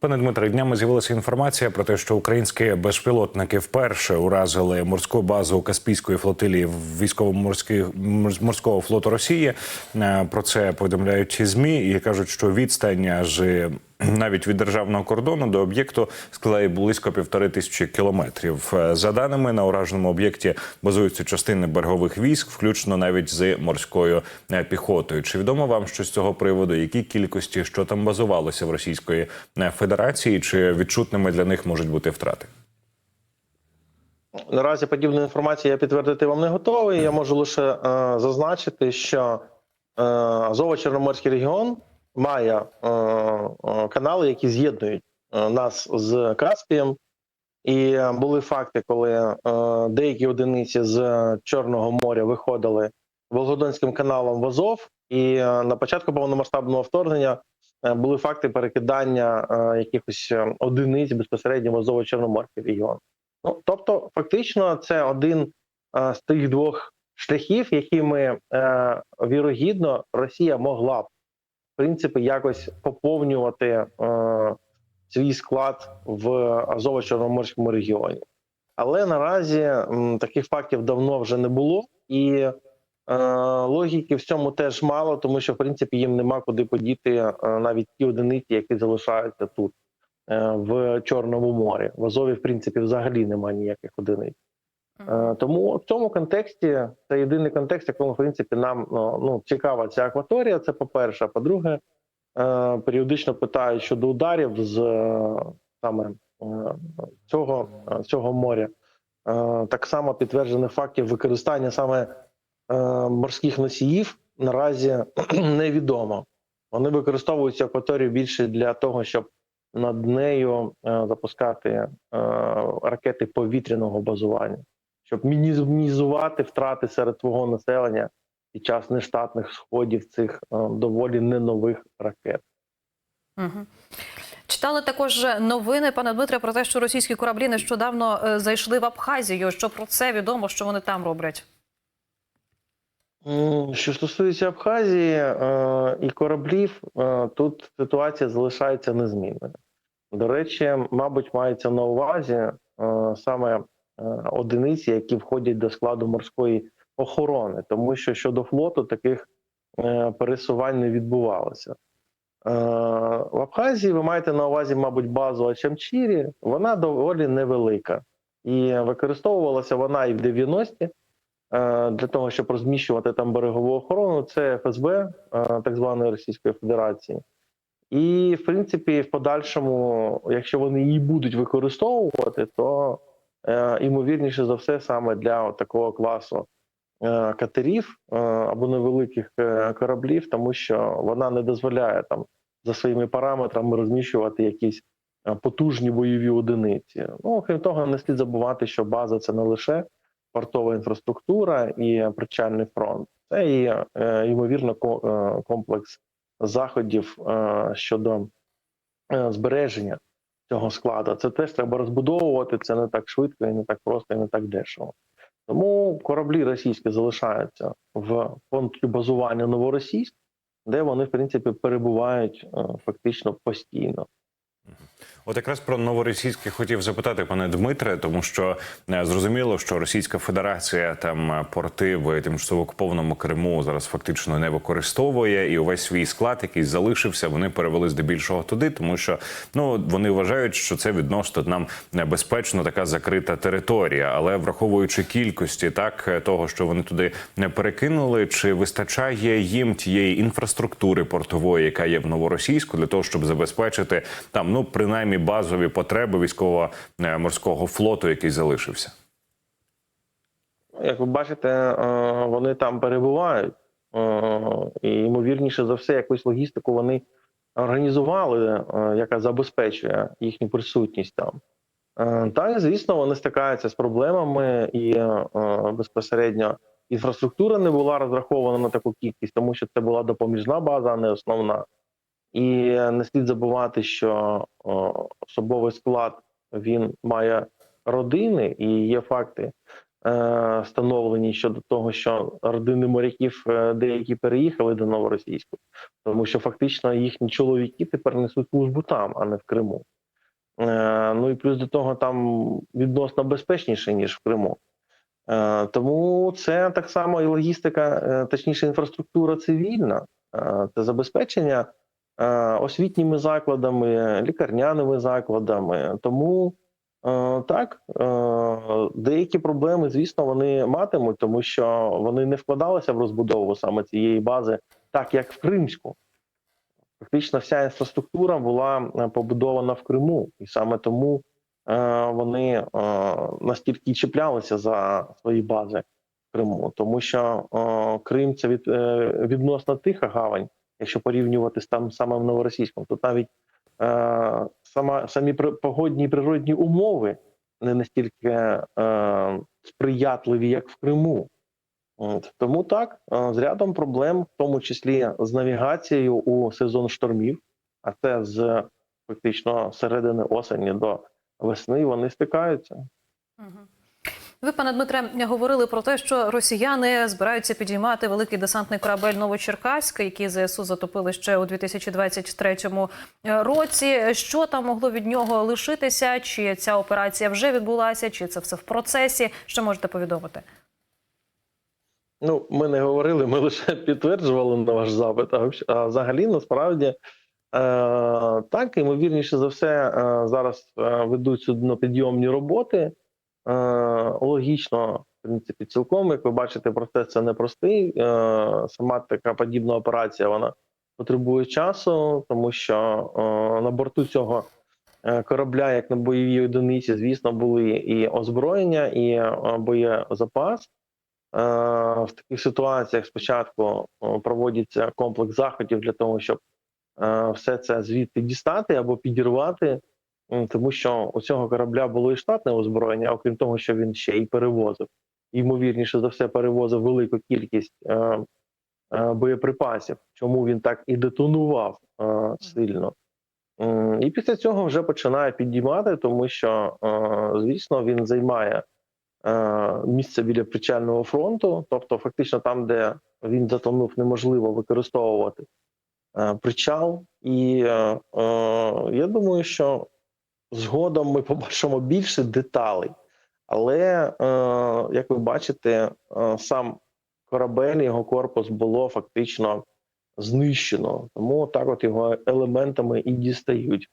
Пане Дмитре, днями з'явилася інформація про те, що українські безпілотники вперше уразили морську базу Каспійської флотилії військово-морського флоту Росії. Е, Про це повідомляють змі і кажуть, що відстань аж навіть від державного кордону до об'єкту складає близько півтори тисячі кілометрів. Е, За даними на ураженому об'єкті базуються частини берегових військ, включно навіть з морською е, піхотою. Чи відомо вам що з цього приводу? Які кількості що там базувалося в Російської е, Федерації? Чи відчутними для них можуть бути втрати? Наразі подібну інформацію я підтвердити вам не готовий. Я можу лише е, зазначити, що е, Азово-Чорноморський регіон має е, е, канали, які з'єднують е, нас з Каспієм. І були факти, коли деякі одиниці з Чорного моря виходили Волгодонським каналом в Азов, і на початку повномасштабного вторгнення були факти перекидання якихось одиниць безпосередньо в Азово-Чорноморський регіон. Ну, тобто, фактично, це один з тих двох шляхів, якими е, вірогідно Росія могла б принципі якось поповнювати е, свій склад в Азово-Чорноморському регіоні. Але наразі м, таких фактів давно вже не було, і е, логіки в цьому теж мало, тому що в принципі їм нема куди подіти е, навіть ті одиниці, які залишаються тут е, в Чорному морі. В Азові, в принципі, взагалі немає ніяких одиниць. Е, Тому в цьому контексті це єдиний контекст, якому в принципі нам ну, ну, цікава ця акваторія. Це по-перше. А по-друге, е, періодично питають щодо ударів з е, саме е, цього, е, цього моря. Е, Так само підтверджених фактів використання саме е, морських носіїв наразі невідомо. Вони використовуються акваторію більше для того, щоб над нею е, запускати е, ракети повітряного базування щоб мінімізувати втрати серед свого населення під час нештатних сходів цих е, доволі не нових ракет. Угу. Читали також новини, пане Дмитре, про те, що російські кораблі нещодавно е, зайшли в Абхазію. Що про це відомо, що вони там роблять? Що стосується Абхазії е, і кораблів, е, тут ситуація залишається незмінною. До речі, мабуть, мається на увазі е, саме е, одиниці, які входять до складу морської охорони, тому що щодо флоту таких е, пересувань не відбувалося. Е, В Абхазії ви маєте на увазі, мабуть, базу Ачамчірі. Вона доволі невелика і використовувалася вона і в 90-ті е, для того, щоб розміщувати там берегову охорону. Це ФСБ так званої Російської Федерації. І, в принципі, в подальшому, якщо вони її будуть використовувати, то е, ймовірніше за все саме для такого класу е, катерів е, або невеликих кораблів, тому що вона не дозволяє там за своїми параметрами розміщувати якісь потужні бойові одиниці. Ну крім того, не слід забувати, що база це не лише портова інфраструктура і причальний фронт, це і ймовірно ко- комплекс заходів щодо збереження цього складу. Це теж треба розбудовувати. Це не так швидко і не так просто, і не так дешево. Тому кораблі російські залишаються в пункті базування новоросійськ, де вони, в принципі, перебувають е, фактично постійно. От якраз про новоросійське хотів запитати, пане Дмитре, тому що е, зрозуміло, що Російська Федерація там е, порти в тимчасово окупованому Криму зараз фактично не використовує, і увесь свій склад, який залишився, вони перевели здебільшого туди, тому що ну вони вважають, що це відносно нам безпечно така закрита територія. Але враховуючи кількості так е, того, що вони туди не перекинули, чи вистачає їм тієї інфраструктури портової, яка є в новоросійську, для того, щоб забезпечити там, ну принаймні базові потреби військово-морського флоту, який залишився. Як ви бачите, е, вони там перебувають, е, і ймовірніше за все, якусь логістику вони організували, е, яка забезпечує їхню присутність там. Е, Та, звісно, вони стикаються з проблемами, і е, безпосередньо інфраструктура не була розрахована на таку кількість, тому що це була допоміжна база, а не основна. І не слід забувати, що особовий склад він має родини, і є факти е, встановлені щодо того, що родини моряків е, деякі переїхали до новоросійську, тому що фактично їхні чоловіки тепер несуть службу там, а не в Криму. Е, Ну і плюс до того там відносно безпечніше, ніж в Криму. Тому це так само і логістика, точніше, інфраструктура цивільна, це забезпечення освітніми закладами, лікарняними закладами. Тому е, так, е, деякі проблеми, звісно, вони матимуть, тому що вони не вкладалися в розбудову саме цієї бази, так як в Кримську. Фактично, вся інфраструктура була е, побудована в Криму, і саме тому е, вони е, настільки чіплялися за свої бази в Криму, тому що е, Крим це від, е, відносно тиха гавань, якщо порівнювати з там самим новоросійськом, то навіть е, сама самі погодні і природні умови не настільки е, сприятливі, як в Криму. От. Тому так, е, з рядом проблем, в тому числі з навігацією у сезон штормів, а це з фактично середини осені до весни, вони стикаються. Мгм. Ви, пане Дмитре, говорили про те, що росіяни збираються підіймати великий десантний корабель Новочеркаськ, який ЗСУ затопили ще у 2023 році. Що там могло від нього лишитися? Чи ця операція вже відбулася, чи це все в процесі? Що можете повідомити? Ну, ми не говорили, ми лише підтверджували на ваш запит. А взагалі- насправді, е, так, ймовірніше за все, е, зараз е, ведуть суднопідйомні роботи. Е, логічно, в принципі, цілком, як ви бачите, процес це непростий. Е, сама така подібна операція вона потребує часу, тому що е, на борту цього е, корабля, як на бойовій одиниці, звісно, були і озброєння, і боєзапас. В таких ситуаціях спочатку проводиться комплекс заходів для того, щоб все це звідти дістати або підірвати, тому що у цього корабля було і штатне озброєння, окрім того, що він ще й перевозив. Ймовірніше за все, перевозив велику кількість е, е, боєприпасів, чому він так і детонував е, сильно. І після цього вже починає підіймати, тому що, е, звісно, він займає е, місце біля причального фронту, тобто, фактично, там, де він затонув, неможливо використовувати е, причал. І е, е, я думаю, що згодом ми побачимо більше деталей. Але, е, як ви бачите, е, сам корабель, його корпус було фактично знищено. Тому так от його елементами і дістають.